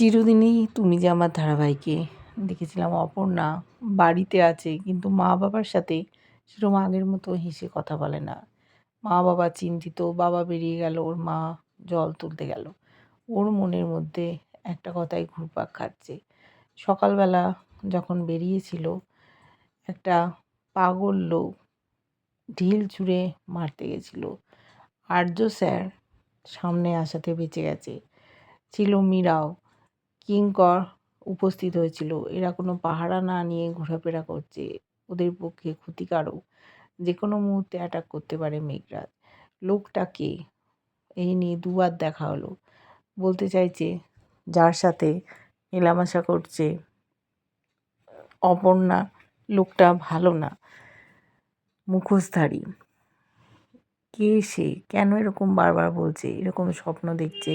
চিরদিনই তুমি যে আমার ধারাবাহিকে দেখেছিলাম, অপর্ণা বাড়িতে আছে, কিন্তু মা বাবার সাথে সেরকম আগের মতো হেসে কথা বলে না। মা বাবা চিন্তিত, বাবা বেরিয়ে গেল, ওর মা জল তুলতে গেল। ওর মনের মধ্যে একটা কথাই ঘুরপাক খাচ্ছে। সকালবেলা যখন বেরিয়েছিল, একটা পাগল লোক ঢিল ছুঁড়ে মারতে গেছিল। আর্য স্যার সামনে আসাতে বেঁচে গেছে। ছিল মীরাও। কিঙ্কর উপস্থিত হয়েছিল। এরা কোনো পাহারা না নিয়ে ঘোরাফেরা করছে। ওদের পক্ষে ক্ষতিকারক যে কোনো মুহূর্তে অ্যাটাক করতে পারে মেঘরাজ। লোকটাকে এই নিয়ে দুবার দেখা হলো। বলতে চাইছে, যার সাথে মেলামেশা করছে, অপর্ণা লোকটা ভালো না, মুখোশধারী। কে সে? কেন এরকম বারবার বলছে? এরকম স্বপ্ন দেখছে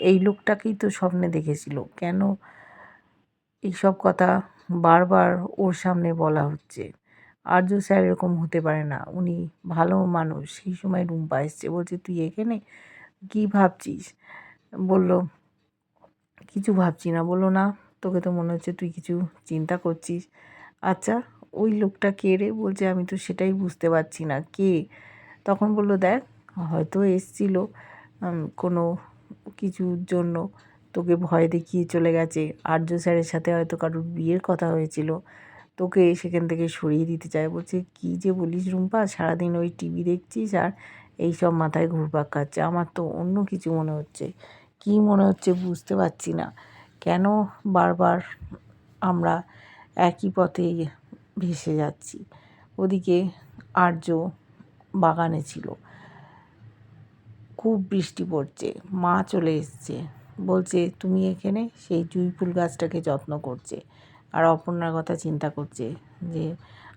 এই লোকটাকেই তো স্বপ্নে দেখেছিল। কেন এইসব কথা বারবার ওর সামনে বলা হচ্ছে? আর্য স্যার এরকম হতে পারে না। উনি ভালো মানুষ। সেই সময় রুম্পা এসছে। বলছে, তুই এখানে কী ভাবছিস? বলল, কিছু ভাবছি না। বলল, না, তোকে তো মনে হচ্ছে তুই কিছু চিন্তা করছিস। আচ্ছা ওই লোকটা কে রে? বলছে, আমি তো সেটাই বুঝতে পারছি না। কে? তখন বলল, দেখ, হয়তো এসছিল কোনো কিছুর জন্য তোকে ভয় দেখিয়ে চলে গেছে। আর্য স্যারের সাথে হয়তো কারোর বিয়ের কথা হয়েছিল। তোকে সেখান থেকে সরিয়ে দিতে চায়। বলছে, কী যে বলিস রুম্পা, সারাদিন ওই টিভি দেখছিস আর এই সব মাথায় ঘুরপাক খাচ্ছে। আমার তো অন্য কিছু মনে হচ্ছে। কী মনে হচ্ছে বুঝতে পারছি না। কেন বারবার আমরা একই পথে ভেসে যাচ্ছি? ওদিকে আর্য বাগানে ছিল। খুব বৃষ্টি পড়ছে। মা চলে এসছে। বলছে, তুমি এখানে? সেই জুঁই ফুল গাছটাকে যত্ন করছে। আর অপর্ণার কথা চিন্তা করছে যে,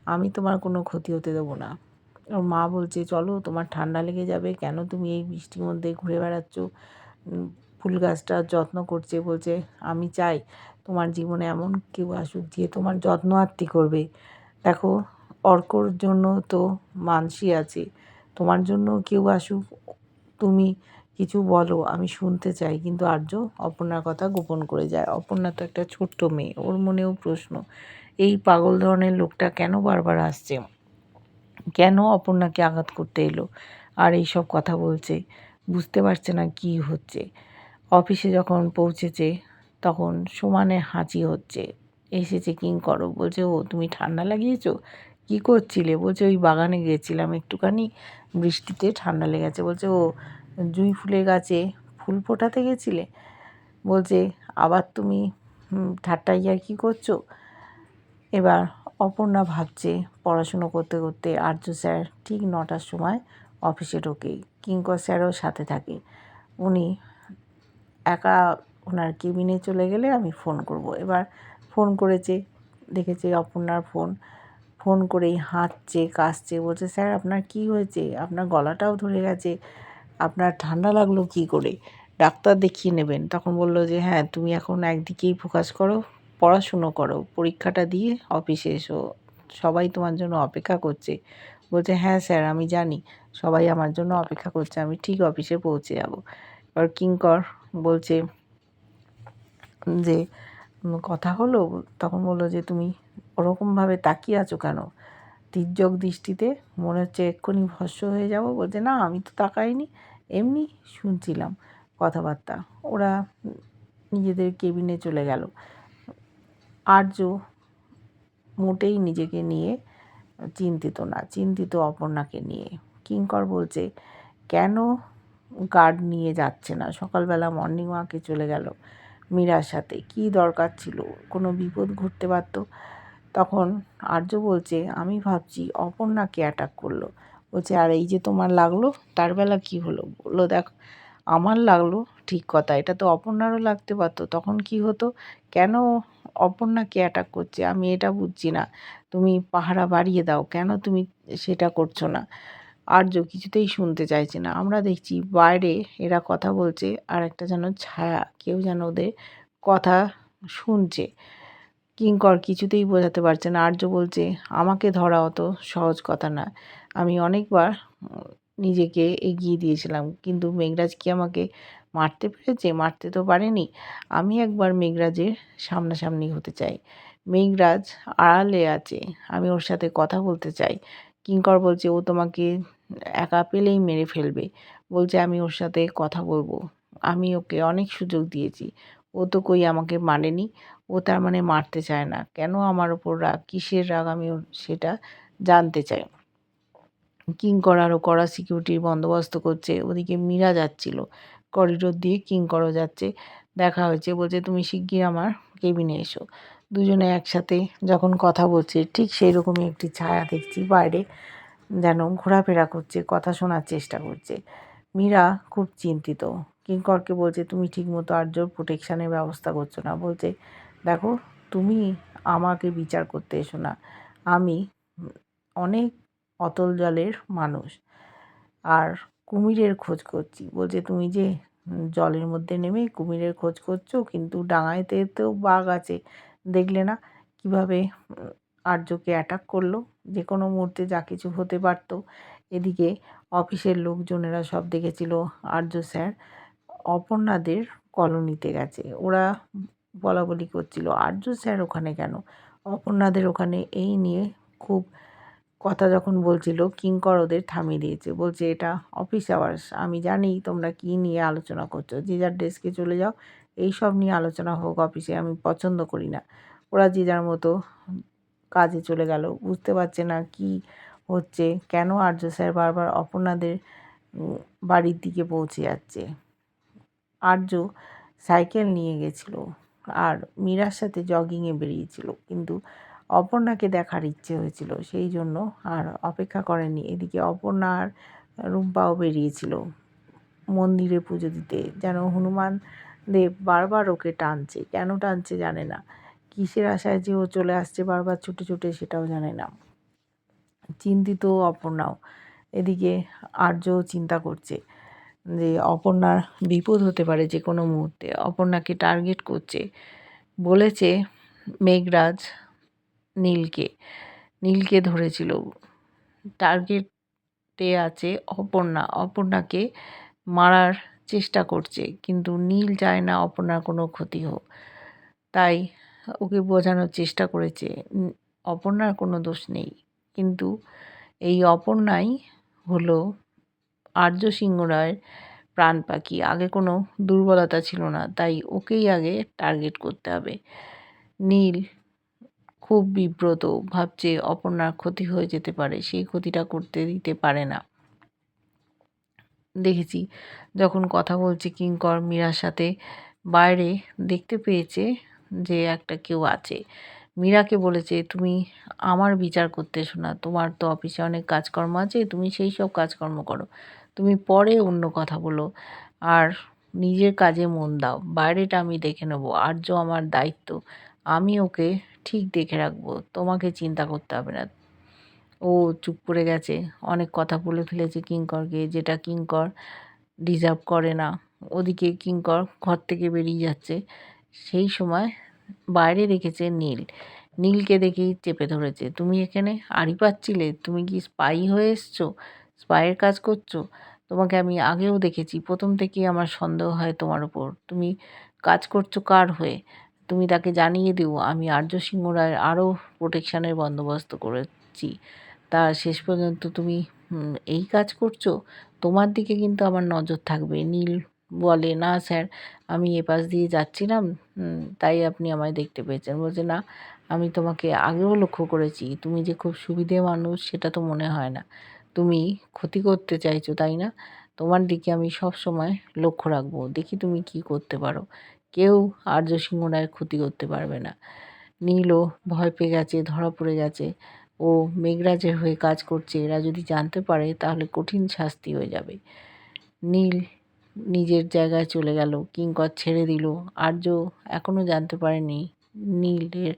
আমি তোমার কোনো ক্ষতি হতে দেবো না। ওর মা বলছে, চলো, তোমার ঠান্ডা লেগে যাবে। কেন তুমি এই বৃষ্টির মধ্যে ঘুরে বেড়াচ্ছ? ফুল গাছটা যত্ন করছে, বলছে, আমি চাই তোমার জীবনে এমন কেউ আসুক যে তোমার যত্ন আত্মি করবে। দেখো, অর্কর জন্য তো মানসি আছে। তোমার জন্য কেউ আসুক তুমি কিছু বলো, আমি শুনতে চাই। কিন্তু আর্য অপর্ণার কথা গোপন করে যায়। অপর্ণা তো একটা ছোট্ট মেয়ে, ওর মনেও প্রশ্ন, এই পাগল ধরনের লোকটা কেন বারবার আসছে? কেন অপর্ণাকে আঘাত করতে এলো? আর এই সব কথা বলছে, বুঝতে পারছে না কি হচ্ছে। অফিসে যখন পৌঁছেছে, তখন সমানে হাঁচি হচ্ছে। এসেছে কিং করো বলছে, ও, তুমি ঠান্ডা লাগিয়েছো? কি করছিলে? বলছে, ওই বাগানে গিয়েছিলাম একটুখানি, বৃষ্টিতে ঠান্ডা লেগেছে। বলছে, ও, জুঁই ফুলের গাছে ফুল ফোটাতে গেছিলে? বলছে, আবার তুমি ঠাট্টা ইয়ার কী করছ? এবার অপর্ণা ভাবছে পড়াশুনো করতে করতে, আর্য স্যার ঠিক নটার সময় অফিসে ঢোকে, কিঙ্কর স্যারও সাথে থাকে। উনি একা ওনার কেবিনে চলে গেলে আমি ফোন করব। এবার ফোন করেছে, দেখেছে অপর্ণার ফোন। ফোন করেই হাঁটছে কাশছে বলছে, স্যার, আপনার কি হয়েছে? আপনার গলাটাও ধরে গেছে, আপনার ঠান্ডা লাগল কি করে? ডাক্তার দেখিয়ে নেবেন। তখন বলল যে হ্যাঁ তুমি এখন একদিকেই ফোকাস করো, পড়াশুনো করো, পরীক্ষাটা দিয়ে অফিসে এসো। সবাই তোমার জন্য অপেক্ষা করছে। বলছে হ্যাঁ স্যার, আমি জানি, সবাই আমার জন্য অপেক্ষা করছে, আমি ঠিক অফিসে পৌঁছে যাব। এবার কিঙ্কর বলছে যে কথা হলো, তখন বলল যে, তুমি ওরকমভাবে তাকিয়ে আছো কেন? তির্যক দৃষ্টিতে, মনে হচ্ছে এক্ষুনি ভস্য হয়ে যাব, বলছে, না, আমি তো তাকাইনি। এমনি শুনছিলাম কথাবার্তা। ওরা নিজেদের কেবিনে চলে গেল। আর্য মোটেই নিজেকে নিয়ে চিন্তিত না, চিন্তিত অপর্ণাকে নিয়ে। কিঙ্কর বলছে, কেন গার্ড নিয়ে যাচ্ছে না? সকালবেলা মর্নিং ওয়াকে চলে গেল। মীরার সাথে। কি দরকার ছিল? কোনো বিপদ ঘটতে পারতো? তখন আর্য বলছে, আমি ভাবছি অপর্ণাকে অ্যাটাক করল। বলছে, আর এই যে তোমার লাগল, তার বেলা কি হলো? বলল, দেখ, আমার লাগল ঠিক কথা, এটা তো অপর্ণারও লাগতে পারতো। তখন কি হতো? কেন অপর্ণাকে অ্যাটাক করছে? আমি এটা বুঝছি না। তুমি পাহারা বাড়িয়ে দাও, কেন তুমি সেটা করছ না? আর্য কিছুতেই শুনতে চাইছে না। আমরা দেখছি বাইরে এরা কথা বলছে আর একটা যেন ছায়া, কেউ যেন ওদের কথা শুনছে। কিঙ্কর কিছুতেই বোঝাতে পারছে না। আর্য বলছে, আমাকে ধরা অত সহজ কথা না। আমি অনেকবার নিজেকে এগিয়ে দিয়েছিলাম, কিন্তু মেঘরাজ কি আমাকে মারতে পেরেছে? মারতে তো পারেনি। আমি একবার মেঘরাজের সামনাসামনি হতে চাই। মেঘরাজ আড়ালে আছে। আমি ওর সাথে কথা বলতে চাই। কিঙ্কর বলছে, ও তোমাকে একা পেলেই মেরে ফেলবে। বলছে, আমি ওর সাথে কথা বলব। আমি ওকে অনেক সুযোগ দিয়েছি। ও তো কই আমাকে মানেনি ও তার মানে মারতে চায় না। কেন আমার ওপর রাগ? কিসের রাগ আমি সেটা জানতে চাই। কিঙ্কর আরও কড়া সিকিউরিটির বন্দোবস্ত করছে। ওদিকে মীরা যাচ্ছিল। করিডোর দিয়ে কিঙ্করও যাচ্ছে। দেখা হয়েছে। বলছে, তুমি শিগগির আমার কেবিনে এসো। দুজনে একসাথে যখন কথা বলছে, ঠিক সেই রকমই একটি ছায়া দেখছি বাইরে যেন ঘোরাফেরা করছে, কথা শোনার চেষ্টা করছে। মীরা খুব চিন্তিত। কিঙ্করকে বলছে, তুমি ঠিকমতো আর্যর প্রোটেকশানের ব্যবস্থা করছ না। বলছে, দেখো, তুমি আমাকে বিচার করতে এসো না। আমি অনেক অতল জলের মানুষ আর কুমিরের খোঁজ করছি। বলছে, তুমি যে জলের মধ্যে নেমে কুমিরের খোঁজ করছ, কিন্তু ডাঙাইতে তো বাঘ আছে। দেখলে না কীভাবে আর্যকে অ্যাটাক করল। যে কোনো মুহূর্তে যা কিছু হতে পারতো। এদিকে অফিসের লোকজনেরা সব দেখেছিল আর্য স্যার অপর্ণাদের কলোনিতে গেছে। ওরা বলা বলি করছিল, আর্য স্যার ওখানে কেন? অপর্ণাদের ওখানে এই নিয়ে খুব কথা যখন বলছিল কিঙ্কর ওদের থামিয়ে দিয়েছে। বলছে, এটা অফিস আওয়ার্স আমি জানি তোমরা কী নিয়ে আলোচনা করছ। যে যার ডেস্কে চলে যাও এই সব নিয়ে আলোচনা হোক অফিসে, আমি পছন্দ করি না। ওরা যে যার মতো কাজে চলে গেল, বুঝতে পারছে না কি হচ্ছে, কেন আর্য স্যার বারবার অপর্ণাদের বাড়ির দিকে পৌঁছে যাচ্ছে। আর্য সাইকেল নিয়ে গেছিল আর মীরার সাথে জগিংয়ে বেরিয়েছিল, কিন্তু অপর্ণাকে দেখার ইচ্ছে হয়েছিল, সেই জন্য আর অপেক্ষা করেনি এদিকে অপর্ণা আর রুম্পাও বেরিয়েছিল মন্দিরে পুজো দিতে, যেন হনুমান দেব বারবার ওকে টানছে। কেন টানছে জানে না। কিসের আশায় যে ও চলে আসছে বারবার ছুটে ছুটে সেটাও জানে না। চিন্তিত অপর্ণাও। এদিকে আর্যও চিন্তা করছে যে অপর্ণার বিপদ হতে পারে যে কোনো মুহূর্তে। অপর্ণাকে টার্গেট করছে। বলেছে মেঘরাজ নীলকে। নীলকে ধরেছিল। টার্গেটে আছে অপর্ণা। অপর্ণাকে মারার চেষ্টা করছে, কিন্তু নীল চায় না অপর্ণার কোনো ক্ষতি হোক। তাই ওকে বোঝানোর চেষ্টা করেছে অপর্ণার কোনো দোষ নেই। কিন্তু এই অপর্ণাই হলো আর্য সিংহ রায়ের প্রাণ পাখি। আগে কোনো দুর্বলতা ছিল না, তাই ওকেই আগে টার্গেট করতে হবে। নীল খুব বিব্রত, ভাবছে অপর্ণার ক্ষতি হয়ে যেতে পারে, সেই ক্ষতিটা করতে দিতে পারে না। দেখেছি। যখন কথা বলছে কিঙ্কর মীরার সাথে, বাইরে দেখতে পেয়েছে যে একটা কেউ আছে। মীরাকে বলেছে, তুমি আমার বিচার করতে এসো না, তোমার তো অফিসে অনেক কাজকর্ম আছে, তুমি সেই সব কাজকর্ম করো। তুমি পরে অন্য কথা বলো, আর নিজের কাজে মন দাও। বাইরেটা আমি দেখে নেব, আর্য আমার দায়িত্ব। আমি ওকে ঠিক দেখে রাখব, তোমাকে চিন্তা করতে হবে না। ও চুপ করে গেছে। অনেক কথা বলে ফেলেছে কিঙ্করকে, যেটা কিঙ্কর ডিজার্ভ করে না। ওদিকে কিঙ্কর ঘর থেকে বেরিয়ে যাচ্ছে। সেই সময় বাইরে রেখেছে নীল। নীলকে দেখেই চেপে ধরেছে। তুমি এখানে আড়ি পাচ্ছিলে? তুমি কি স্পাই হয়ে এসছো? স্পাইয়ের কাজ করছ? তোমাকে আমি আগেও দেখেছি। প্রথম থেকেই আমার সন্দেহ হয় তোমার ওপর তুমি কাজ করছ কার হয়ে? তুমি তাকে জানিয়ে দিও। আমি আর্য সিংহ আরও প্রোটেকশানের বন্দোবস্ত করেছি। তা শেষ পর্যন্ত তুমি এই কাজ করছ? তোমার দিকে কিন্তু আমার নজর থাকবে। নীল বলে, না স্যার, আমি এ পাশ দিয়ে যাচ্ছিলাম তাই আপনি আমায় দেখতে পেয়েছেন। বলছে, না, আমি তোমাকে আগেও লক্ষ্য করেছি। তুমি যে খুব সুবিধে মানুষ, সেটা তো মনে হয় না। তুমি ক্ষতি করতে চাইছো, তাই না? তোমার দিকে আমি সব সময় লক্ষ্য রাখব। দেখি তুমি কি করতে পারো। কেউ আর্য সিংহ ক্ষতি করতে পারবে না। নীলও ভয় পেয়ে গেছে, ধরা পড়ে গেছে। ও মেঘরাজের হয়ে কাজ করছে, এরা যদি জানতে পারে তাহলে কঠিন শাস্তি হয়ে যাবে। নীল নিজের জায়গায় চলে গেল, কিঙ্কর ছেড়ে দিল, আর্য এখনও জানতে পারেনি নীলের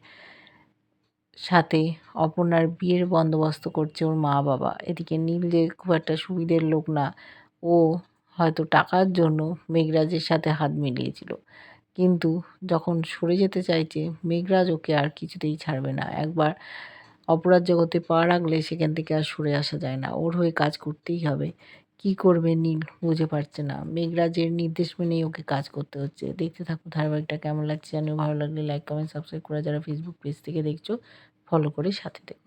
সাথে অপর্ণার বিয়ের বন্দোবস্ত করছে ওর মা বাবা এদিকে নীল যে খুব একটা সুবিধের লোক না, ও হয়তো টাকার জন্য মেঘরাজের সাথে হাত মিলিয়েছিল। কিন্তু যখন সরে যেতে চাইছে, মেঘরাজ ওকে আর কিছুতেই ছাড়বে না। একবার অপরাধ জগতে পা রাখলে সেখান থেকে আর সরে আসা যায় না। ওর হয়ে কাজ করতেই হবে। কি করবে নীল? বুঝে পারছে না। মেঘরাজের নির্দেশ মেনেই ওকে কাজ করতে হচ্ছে। দেখতে থাকো ধারাবাহিকটা কেমন লাগছে। জানিও ভালো লাগলে লাইক কমেন্ট সাবস্ক্রাইব করে যারা ফেসবুক পেজ থেকে দেখছ ফলো করে সাথে থেকো।